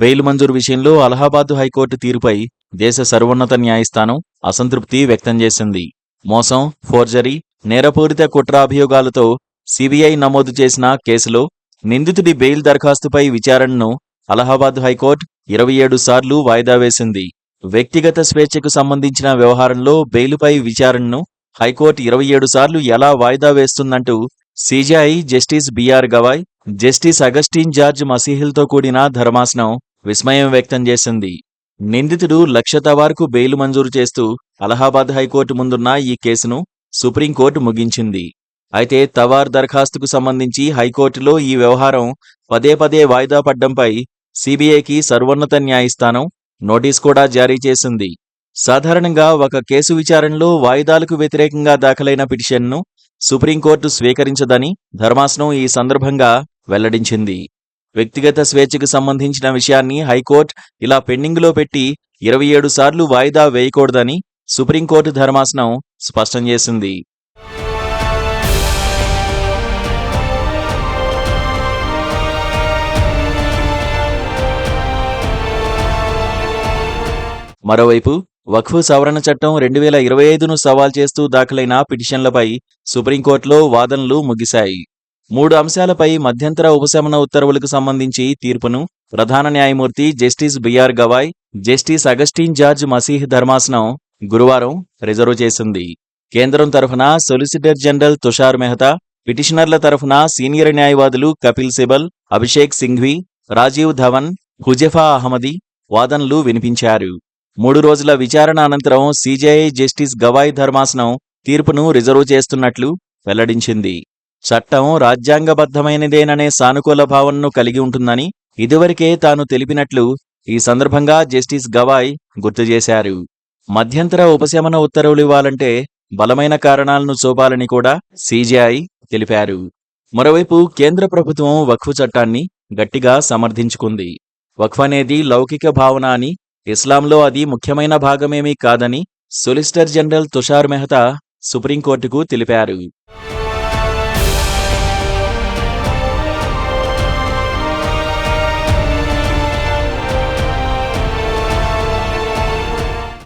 Bail మంజూరు విషయంలో Allahabad high court తీరుపై దేశ సర్వోన్నత న్యాయస్థానం అసంతృప్తి వ్యక్తం చేసింది. మోసం ఫోర్జరీ నేరపూరిత కుట్రాభియోగాలతో సిబిఐ నమోదు చేసిన కేసులో నిందితుడి బెయిల్ దరఖాస్తుపై విచారణను అలహాబాద్ హైకోర్టు ఇరవై ఏడు సార్లు వాయిదా వేసింది. వ్యక్తిగత స్వేచ్ఛకు సంబంధించిన వ్యవహారంలో బెయిలుపై విచారణను హైకోర్టు ఇరవై ఏడు సార్లు ఎలా వాయిదా వేస్తుందంటూ CJI justice B R Gavai justice Augustine George మసీహిల్తో కూడిన ధర్మాసనం విస్మయం వ్యక్తం చేసింది. నిందితుడు లక్ష తవార్కు బెయిల్ మంజూరు చేస్తూ అలహాబాద్ హైకోర్టు ముందున్న ఈ కేసును సుప్రీంకోర్టు ముగించింది. అయితే తవార్ దరఖాస్తుకు సంబంధించి హైకోర్టులో ఈ వ్యవహారం పదే పదే వాయిదా పడ్డంపై సిబిఐకి సర్వోన్నత న్యాయస్థానం నోటీస్ కూడా జారీ చేసింది. సాధారణంగా ఒక కేసు విచారణలో వాయిదాలకు వ్యతిరేకంగా దాఖలైన పిటిషన్ను సుప్రీంకోర్టు స్వీకరించదని ధర్మాసనం ఈ సందర్భంగా వెల్లడించింది. వ్యక్తిగత స్వేచ్ఛకు సంబంధించిన విషయాన్ని హైకోర్టు ఇలా పెండింగ్లో పెట్టి ఇరవై ఏడు సార్లు వాయిదా వేయకూడదని సుప్రీంకోర్టు ధర్మాసనం స్పష్టం చేసింది. మరోవైపు వక్ఫ్ సవరణ చట్టం రెండు వేల ఇరవై ఐదును సవాల్ చేస్తూ దాఖలైన పిటిషన్లపై సుప్రీంకోర్టులో వాదనలు ముగిశాయి. మూడు అంశాలపై మధ్యంతర ఉపశమన ఉత్తర్వులకు సంబంధించి తీర్పును ప్రధాన న్యాయమూర్తి justice BR Gavai justice Augustine George Masih ధర్మాసనం గురువారం రిజర్వ్ చేసింది. కేంద్రం తరఫున సొలిసిటర్ జనరల్ తుషార్ మెహతా పిటిషనర్ల తరఫున సీనియర్ న్యాయవాదులు కపిల్ సిబల్ అభిషేక్ సింఘ్వి రాజీవ్ ధవన్ హుజెఫా అహ్మదీ వాదనలు వినిపించారు. మూడు రోజుల విచారణ అనంతరం సీజేఐ జస్టిస్ గవాయ్ ధర్మాసనం తీర్పును రిజర్వ్ చేస్తున్నట్లు వెల్లడించింది. చట్టం రాజ్యాంగబద్ధమైనదేననే సానుకూల భావనను కలిగి ఉంటుందని ఇదివరకే తాను తెలిపినట్లు ఈ సందర్భంగా జస్టిస్ గవాయ్ గుర్తు చేశారు. మధ్యంతర ఉపశమన ఉత్తర్వులు ఇవ్వాలంటే బలమైన కారణాలను చూపాలని కూడా సీజీఐ తెలిపారు. మరోవైపు కేంద్ర ప్రభుత్వం వక్ఫ్ చట్టాన్ని గట్టిగా సమర్థించుకుంది. వక్ఫ్ అనేది లౌకిక భావన అని ఇస్లాంలో అది ముఖ్యమైన భాగమేమీ కాదని సొలిసిటర్ జనరల్ తుషార్ మెహతా సుప్రీంకోర్టుకు తెలిపారు.